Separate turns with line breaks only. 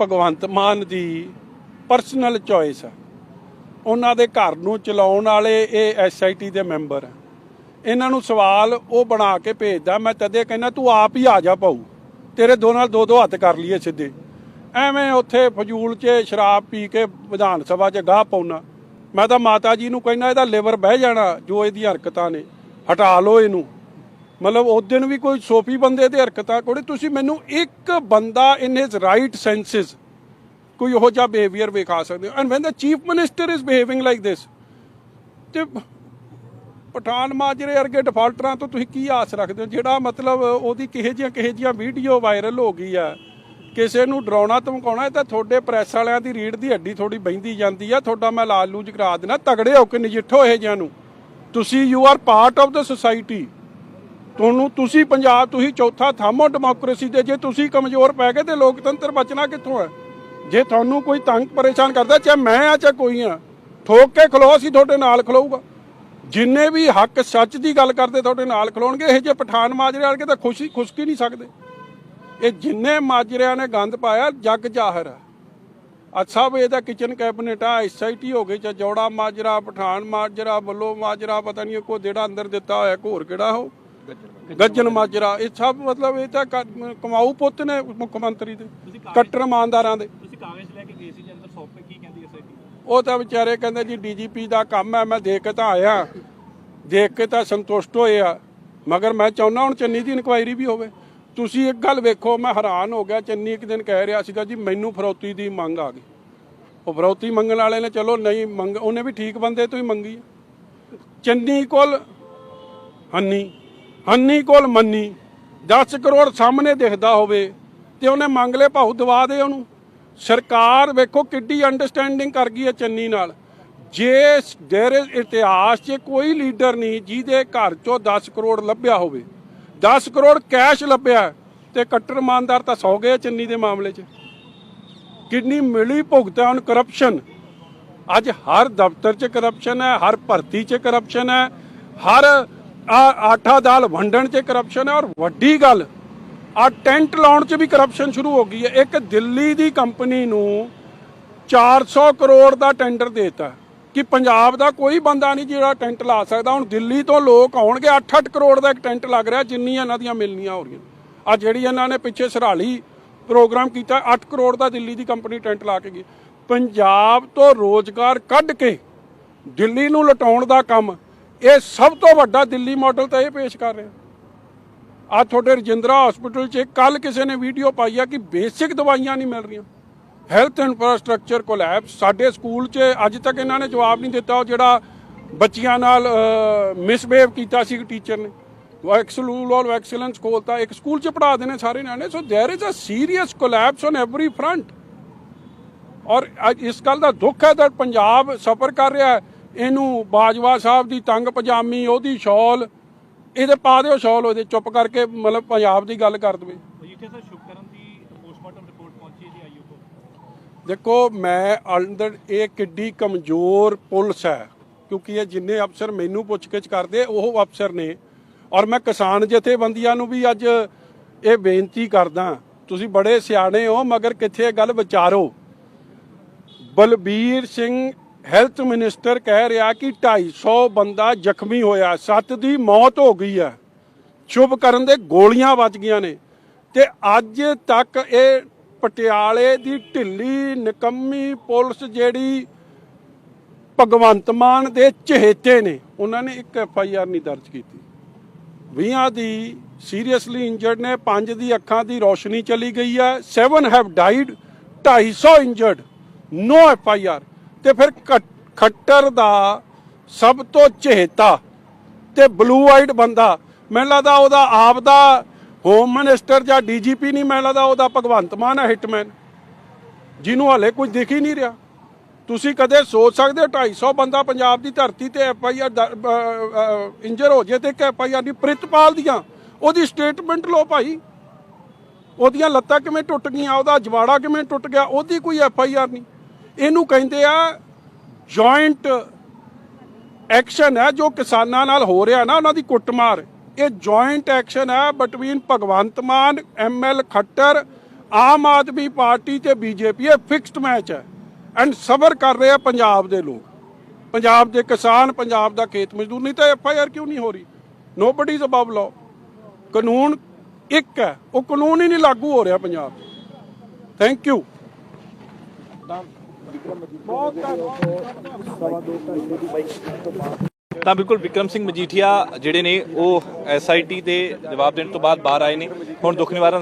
ਭਗਵੰਤ ਮਾਨ ਦੀ personal choice ਹੈ ਉਹਨਾਂ ਦੇ ਘਰ ਨੂੰ ਚਲਾਉਣ ਵਾਲੇ ਇਹ ਐਸਆਈਟੀ ਦੇ ਮੈਂਬਰ ਆ। ਇਹਨਾਂ ਨੂੰ ਸਵਾਲ ਉਹ ਬਣਾ ਕੇ ਭੇਜਦਾ, ਮੈਂ ਤਦੇ ਕਹਿੰਦਾ, ਤੂੰ ਆਪ ਹੀ ਆ ਜਾ ਪਾਉ ਤੇਰੇ ਦੋ ਨਾਲ ਦੋ ਦੋ ਹੱਥ ਕਰ ਲਈਏ ਸਿੱਧੇ। ਐਵੇਂ ਉੱਥੇ ਫਜ਼ੂਲ 'ਚ ਸ਼ਰਾਬ ਪੀ ਕੇ ਵਿਧਾਨ ਸਭਾ 'ਚ ਗਾਹ ਪਾਉਣਾ। ਮੈਂ ਤਾਂ ਮਾਤਾ ਜੀ ਨੂੰ ਕਹਿੰਦਾ, ਇਹਦਾ ਲਿਵਰ ਬਹਿ ਜਾਣਾ ਜੋ ਇਹਦੀਆਂ ਹਰਕਤਾਂ ਨੇ। ਹਟਾ ਲਓ ਇਹਨੂੰ। ਮਤਲਬ ਉਸ ਦਿਨ ਵੀ ਕੋਈ ਸੋਫੀ ਬੰਦੇ ਦੇ ਹਰਕਤਾਂ ਕੋੜੇ, ਤੁਸੀਂ ਮੈਨੂੰ ਇੱਕ ਬੰਦਾ ਇਨ ਹਿਸ ਰਾਈਟ ਸੈਂਸਸ ਕੋਈ ਉਹੋ ਜਿਹਾ ਬਿਹੇਵੀਅਰ ਵਿਖਾ ਸਕਦੇ ਹੋ। And when the chief minister is behaving like this ਤੇ ਪਠਾਨ ਮਾਜਰੇ ਵਰਗੇ ਡਿਫਾਲਟਰਾਂ ਤੋਂ ਤੁਸੀਂ ਕੀ ਆਸ ਰੱਖਦੇ ਹੋ? ਜਿਹੜਾ ਮਤਲਬ ਉਹਦੀ ਕਿਹੇ ਜਿਹੀਆਂ ਕਿਹੇ ਜਿਹੀਆਂ ਵੀਡੀਓ ਵਾਇਰਲ ਹੋ ਗਈ ਆ, ਕਿਸੇ ਨੂੰ ਡਰਾਉਣਾ ਧਮਕਾਉਣਾ, ਇਹ ਤਾਂ ਤੁਹਾਡੇ ਪ੍ਰੈਸ ਵਾਲਿਆਂ ਦੀ ਰੀੜ ਦੀ ਹੱਡੀ ਥੋੜੀ ਬੈਂਦੀ ਜਾਂਦੀ ਆ, ਤੁਹਾਡਾ ਮੈਂ ਲਾਲ ਲੂਜ ਕਰਾ ਦੇਣਾ ਤਗੜੇ ਹੋ ਕੇ ਨਜਿੱਠੋ ਇਹ ਜਿਹਾਂ ਨੂੰ। ਤੁਸੀਂ you are part of the society ਤੁਹਾਨੂੰ ਤੁਸੀਂ ਪੰਜਾਬ, ਤੁਸੀਂ ਚੌਥਾ ਥਾਮੋ ਡੈਮੋਕ੍ਰੇਸੀ ਦੇ, ਜੇ ਤੁਸੀਂ ਕਮਜ਼ੋਰ ਪੈ ਗਏ ਤੇ ਲੋਕਤੰਤਰ ਬਚਣਾ ਕਿੱਥੋਂ ਹੈ? ਜੇ ਤੁਹਾਨੂੰ ਕੋਈ ਤੰਗ ਪਰੇਸ਼ਾਨ ਕਰਦਾ, ਚਾਹੇ ਮੈਂ ਆ ਚਾਹੇ ਕੋਈ ਆ ਠੋਕ ਕੇ ਖਲੋ, ਅਸੀਂ ਤੁਹਾਡੇ ਨਾਲ ਖਲੋਊਗਾ। ਜਿੰਨੇ ਵੀ ਹੱਕ ਸੱਚ ਦੀ ਗੱਲ ਕਰਦੇ ਤੁਹਾਡੇ ਨਾਲ ਖਲੋਣਗੇ, ਇਹ ਜੇ ਪਠਾਨ ਮਾਜਰੇ ਵਾਲੇ ਤਾਂ ਖੁਸ਼ੀ, ਖੁਸ਼ਕੀ ਨਹੀਂ ਸਕਦੇ। ਇਹ ਜਿੰਨੇ ਮਾਜਰਿਆਂ ਨੇ ਗੰਦ ਪਾਇਆ, ਜੱਗ ਜ਼ਾਹਰ ਹੈ। ਅੱਜ ਸਭ ਇਹਦਾ ਕਿਚਨ ਕੈਬਨਿਟ ਆ ਐਸਆਈਟੀ ਹੋ ਗਈ ਚ ਜੋੜਾ ਮਾਜਰਾ, ਪਠਾਨ ਮਾਜਰਾ ਬੱਲੋ ਮਾਜਰਾ, ਪਤਾ ਨਹੀਂ ਕੋਈ ਜਿਹੜਾ ਅੰਦਰ ਦਿੱਤਾ ਹੋਇਆ, ਘੋਰ ਕਿਹੜਾ ਉਹ? ਗੱਜਨ ਮਾਜਰਾ ਇਹ ਸਭ ਮਤਲਬ ਇਹ ਤਾਂ ਕ- ਕਮਾਊ ਪੁੱਤ ਨੇ ਮੁੱਖ ਮੰਤਰੀ ਦੇ ਕੱਟਰ ਇਮਾਨਦਾਰਾਂ ਦੇ।
ਤੁਸੀਂ ਕਾਗਜ਼ ਲੈ ਕੇ ਗਏ ਸੀ ਜੀ ਅੰਦਰ ਸ਼ੌਪ ਕੀ ਕਹਿੰਦੀ ਐਸਆਈਟੀ
ਉਹ ਤਾਂ ਵਿਚਾਰੇ ਕਹਿੰਦੇ ਜੀ ਡੀਜੀਪੀ ਦਾ ਕੰਮ ਹੈ ਮੈਂ ਦੇਖ ਕੇ ਤਾਂ ਆਇਆ ਦੇਖ ਕੇ ਤਾਂ ਸੰਤੁਸ਼ਟ ਹੋਏ ਆ। ਮਗਰ ਮੈਂ ਚਾਹੁੰਦਾ ਹੁਣ ਚੰਨੀ ਦੀ ਇਨਕੁਆਇਰੀ ਵੀ ਹੋਵੇ। ਤੁਸੀਂ ਇੱਕ ਗੱਲ ਵੇਖੋ ਮੈਂ ਹੈਰਾਨ ਹੋ ਗਿਆ ਚੰਨੀ ਇੱਕ ਦਿਨ ਕਹਿ ਰਿਹਾ ਸੀਗਾ ਜੀ ਮੈਨੂੰ ਫਰੌਤੀ ਦੀ ਮੰਗ ਆ ਗਈ। ਉਹ ਫਰੌਤੀ ਮੰਗਣ ਵਾਲੇ ਨੇ ਚਲੋ ਨਹੀਂ ਮੰਗ ਉਹਨੇ ਵੀ ਠੀਕ ਬੰਦੇ ਤੋਂ ਹੀ ਮੰਗੀ ਆ। ਚੰਨੀ ਕੋਲ ਹੰਨੀ। ਹੰਨੀ ਕੋਲ ਮੰਨੀ 10 ਕਰੋੜ ਸਾਹਮਣੇ ਦਿਖਦਾ ਹੋਵੇ ਤੇ ਉਹਨੇ ਮੰਗ ਲਏ ਭਾਉ ਦਵਾ ਦੇ ਉਹਨੂੰ। ਸਰਕਾਰ ਵੇਖੋ ਕਿੱਡੀ ਅੰਡਰਸਟੈਂਡਿੰਗ ਕਰ ਗਈ ਹੈ ਚੰਨੀ ਨਾਲ। ਜੇ ਦੇਰ ਇਤਿਹਾਸ 'ਚ ਕੋਈ ਲੀਡਰ ਨਹੀਂ ਜਿਹਦੇ ਘਰ 'ਚੋਂ 10 ਕਰੋੜ ਲੱਭਿਆ ਹੋਵੇ। 10 ਕਰੋੜ ਕੈਸ਼ ਲੱਭਿਆ ਤੇ ਕੱਟਰ ਇਮਾਨਦਾਰ ਤਾਂ ਸੌ ਗਏ ਚੰਨੀ ਦੇ ਮਾਮਲੇ 'ਚ। ਕਿੰਨੀ ਮਿਲੀ ਭੁਗਤਾ ਹੁਣ ਕਰਪਸ਼ਨ ਅੱਜ ਹਰ ਦਫ਼ਤਰ 'ਚ ਕਰਪਸ਼ਨ ਹੈ, ਹਰ ਭਰਤੀ 'ਚ ਕਰਪਸ਼ਨ ਹੈ, ਹਰ ਆ ਆਟਾ ਦਾਲ ਵੰਡਣ 'ਚ ਕਰਪਸ਼ਨ ਹੈ ਔਰ ਵੱਡੀ ਗੱਲ, ਆ ਟੈਂਟ ਲਾਉਣ 'ਚ ਵੀ ਕਰਪਸ਼ਨ ਸ਼ੁਰੂ ਹੋ ਗਈ ਹੈ। ਇੱਕ ਦਿੱਲੀ ਦੀ ਕੰਪਨੀ ਨੂੰ 400 ਕਰੋੜ ਦਾ ਟੈਂਡਰ ਦਿੱਤਾ। ਕਿ ਪੰਜਾਬ ਦਾ ਕੋਈ ਬੰਦਾ ਨਹੀਂ ਜਿਹੜਾ ਟੈਂਟ ਲਾ ਸਕਦਾ। ਹੁਣ ਦਿੱਲੀ ਤੋਂ ਲੋਕ ਆਉਣਗੇ 8-8 ਕਰੋੜ ਦਾ ਇੱਕ ਟੈਂਟ ਲੱਗ ਰਿਹਾ, ਜਿੰਨੀਆਂ ਇਹਨਾਂ ਦੀਆਂ ਮਿਲਣੀਆਂ ਹੋ ਰਹੀਆਂ। ਆ ਜਿਹੜੀ ਇਹਨਾਂ ਨੇ ਪਿੱਛੇ ਸਰਾਲੀ ਪ੍ਰੋਗਰਾਮ ਕੀਤਾ 8 ਕਰੋੜ ਦਾ ਦਿੱਲੀ ਦੀ ਕੰਪਨੀ ਟੈਂਟ ਲਾ ਕੇ ਗਈ। ਪੰਜਾਬ ਤੋਂ ਰੋਜ਼ਗਾਰ ਕੱਢ ਕੇ ਦਿੱਲੀ ਨੂੰ ਲਟਾਉਣ ਦਾ ਕੰਮ ਇਹ ਸਭ ਤੋਂ ਵੱਡਾ ਦਿੱਲੀ ਮਾਡਲ ਤਾਂ ਇਹ ਪੇਸ਼ ਕਰ ਰਿਹਾ ਆ ਤੁਹਾਡੇ ਰਜਿੰਦਰਾ ਹਸਪੀਟਲ 'ਚ ਕੱਲ ਕਿਸੇ ਨੇ ਵੀਡੀਓ ਪਾਈ ਆ ਕਿ ਬੇਸਿਕ ਦਵਾਈਆਂ ਨਹੀਂ ਮਿਲ ਰਹੀਆਂ ਹੈਲਥ ਇਨਫਰਾਸਟ੍ਰਕਚਰ ਕੋਲੈਪਸ ਸਾਡੇ ਸਕੂਲ 'ਚ ਅੱਜ ਤੱਕ ਇਹਨਾਂ ਨੇ ਜਵਾਬ ਨਹੀਂ ਦਿੱਤਾ ਉਹ ਜਿਹੜਾ ਬੱਚਿਆਂ ਨਾਲ ਮਿਸਬਿਹੇਵ ਕੀਤਾ ਸੀ ਟੀਚਰ ਨੇ ਐਕਸਲੂਲ ਆਲ ਐਕਸਲੈਂਸ ਖੋਲਤਾ ਇੱਕ ਸਕੂਲ 'ਚ ਪੜ੍ਹਾ ਦੇਣੇ ਸਾਰੇ ਨਿਆਣੇ so there is a serious collapse on every front ਔਰ ਅੱਜ ਇਸ ਗੱਲ ਦਾ ਦੁੱਖ ਹੈ ਕਿ ਪੰਜਾਬ ਸਫਰ ਕਰ ਰਿਹਾ ਹੈ ਇਹਨੂੰ ਬਾਜਵਾ ਸਾਹਿਬ ਦੀ ਤੰਗ ਪਜਾਮੀ ਉਹਦੀ ਸ਼ਾਲ ਇਹਦੇ ਪਾ ਦਿਓ ਸ਼ਾਲ ਉਹਦੇ ਚੁੱਪ ਕਰਕੇ ਮਤਲਬ ਪੰਜਾਬ ਦੀ ਗੱਲ ਕਰ ਦਵੇ।
ਮਜੀਠੇ ਸਰ ਸ਼ੁਕਰਨ ਦੀ ਪੋਸਟਮਾਰਟਮ ਰਿਪੋਰਟ ਪਹੁੰਚੀ ਹੈ ਜੀ ਆਈਓ ਕੋਲ
ਦੇਖੋ ਮੈਂ ਅੰਦਰ ਇਹ ਕਿੱਡੀ ਕਮਜ਼ੋਰ ਪੁਲਿਸ ਹੈ ਕਿਉਂਕਿ ਇਹ ਜਿੰਨੇ ਅਫਸਰ ਮੈਨੂੰ ਪੁੱਛਗਿੱਛ ਕਰਦੇ ਉਹ ਅਫਸਰ ਨੇ। ਔਰ ਮੈਂ ਕਿਸਾਨ ਜਥੇਬੰਦੀਆਂ ਨੂੰ ਵੀ ਅੱਜ ਇਹ ਬੇਨਤੀ ਕਰਦਾ ਤੁਸੀਂ ਬੜੇ ਸਿਆਣੇ ਹੋ ਮਗਰ ਕਿੱਥੇ ਇਹ ਗੱਲ ਵਿਚਾਰੋ। ਬਲਬੀਰ ਸਿੰਘ ਹੈਲਥ ਮਿਨਿਸਟਰ ਕਹਿ ਰਿਹਾ ਕਿ 250 ਬੰਦਾ ਜ਼ਖਮੀ ਹੋਇਆ, ਸੱਤ ਦੀ ਮੌਤ ਹੋ ਗਈ ਹੈ। ਸ਼ੁਭ ਕਰਨ ਦੇ ਗੋਲੀਆਂ ਵੱਜ ਗਈਆਂ ਨੇ। ਤੇ ਅੱਜ ਤੱਕ ਇਹ ਪਟਿਆਲੇ ਦੀ ਢਿੱਲੀ ਨਿਕੰਮੀ ਪੁਲਿਸ ਜਿਹੜੀ ਭਗਵੰਤ ਮਾਨ ਦੇ ਚਹੇਤੇ ਨੇ, ਉਹਨਾਂ ਨੇ ਇੱਕ ਐਫ ਆਈ ਆਰ ਨਹੀਂ ਦਰਜ ਕੀਤੀ। 20 ਦੀ ਸੀਰੀਅਸਲੀ ਇੰਜਰਡ ਨੇ 5 ਦੀ ਅੱਖਾਂ ਦੀ ਰੋਸ਼ਨੀ ਚਲੀ ਗਈ ਹੈ। 7 have died 250 injured no F I R. ਤੇ ਫਿਰ ਖੱਟ- ਖੱਟਰ ਦਾ ਸਭ ਤੋਂ ਚਹੇਤਾ ਤੇ ਬਲੂ ਆਈਡ ਬੰਦਾ, ਮੈਨੂੰ ਲੱਗਦਾ ਉਹਦਾ ਆਪ ਦਾ ਹੋਮ ਮਿਨਿਸਟਰ ਜਾਂ ਡੀਜੀਪੀ ਨਹੀਂ, ਮੈਨੂੰ ਲੱਗਦਾ ਉਹਦਾ ਭਗਵੰਤ ਮਾਨ ਹੈ ਹਿਟਮੈਨ ਜਿਹਨੂੰ ਹਲੇ ਕੁਝ ਦਿਖ ਹੀ ਨਹੀਂ ਰਿਹਾ। ਤੁਸੀਂ ਕਦੇ ਸੋਚ ਸਕਦੇ ਹੋ 250 ਬੰਦਾ ਪੰਜਾਬ ਦੀ ਧਰਤੀ ਤੇ ਐਫ ਆਈ ਆਰ ਇੰਜਰ ਹੋ ਜੇ ਤੇ ਇੱਕ ਐਫ ਆਈ ਆਰ ਦੀ ਪ੍ਰਿਤਪਾਲ ਦੀਆਂ, ਉਹਦੀ ਸਟੇਟਮੈਂਟ ਲਓ ਭਾਈ। ਉਹਦੀਆਂ ਲੱਤਾਂ ਕਿਵੇਂ ਟੁੱਟ ਗਈਆਂ, ਉਹਦਾ ਜਵਾੜਾ ਕਿਵੇਂ ਟੁੱਟ ਗਿਆ, ਉਹਦੀ ਕੋਈ ਐਫ ਆਈ ਆਰ ਨਹੀਂ। ਇਹਨੂੰ ਕਹਿੰਦੇ ਆ ਜੁਆਇੰਟ ਐਕਸ਼ਨ ਹੈ, ਜੋ ਕਿਸਾਨਾਂ ਨਾਲ ਹੋ ਰਿਹਾ ਨਾ, ਉਹਨਾਂ ਦੀ ਕੁੱਟਮਾਰ। ਇਹ ਜੁਆਇੰਟ ਐਕਸ਼ਨ ਹੈ between Bhagwant Mann ML Khattar, Aam Aadmi party ਤੇ ਬੀਜੇਪੀ ਇਹ ਫਿਕਸਡ ਮੈਚ ਹੈ। ਐਂਡ ਸਬਰ ਕਰ ਰਹੇ ਆ ਪੰਜਾਬ ਦੇ ਲੋਕ। ਪੰਜਾਬ ਦੇ ਕਿਸਾਨ, ਪੰਜਾਬ ਦਾ ਖੇਤ ਮਜ਼ਦੂਰ ਨਹੀਂ ਤਾਂ ਐਫ ਆਈ ਆਰ ਕਿਉਂ ਨਹੀਂ ਹੋ ਰਹੀ? ਨੋਬਡੀ ਇਜ਼ ਅਬਵ ਲਾਅ ਕਾਨੂੰਨ ਇੱਕ ਹੈ, ਉਹ ਕਾਨੂੰਨ ਹੀ ਨਹੀਂ ਲਾਗੂ ਹੋ ਰਿਹਾ ਪੰਜਾਬ ਥੈਂਕ ਯੂ
ਤਾਂ ਬਿਲਕੁਲ ਵਿਕਰਮ ਸਿੰਘ ਮਜੀਠੀਆ ਜਿਹੜੇ ਨੇ ਉਹ ਐਸਆਈਟੀ ਦੇ ਜਵਾਬ ਦੇਣ ਤੋਂ ਬਾਅਦ ਬਾਹਰ ਆਏ ਨੇ। ਹੁਣ ਦੁੱਖ ਨਿਵਾਰਨ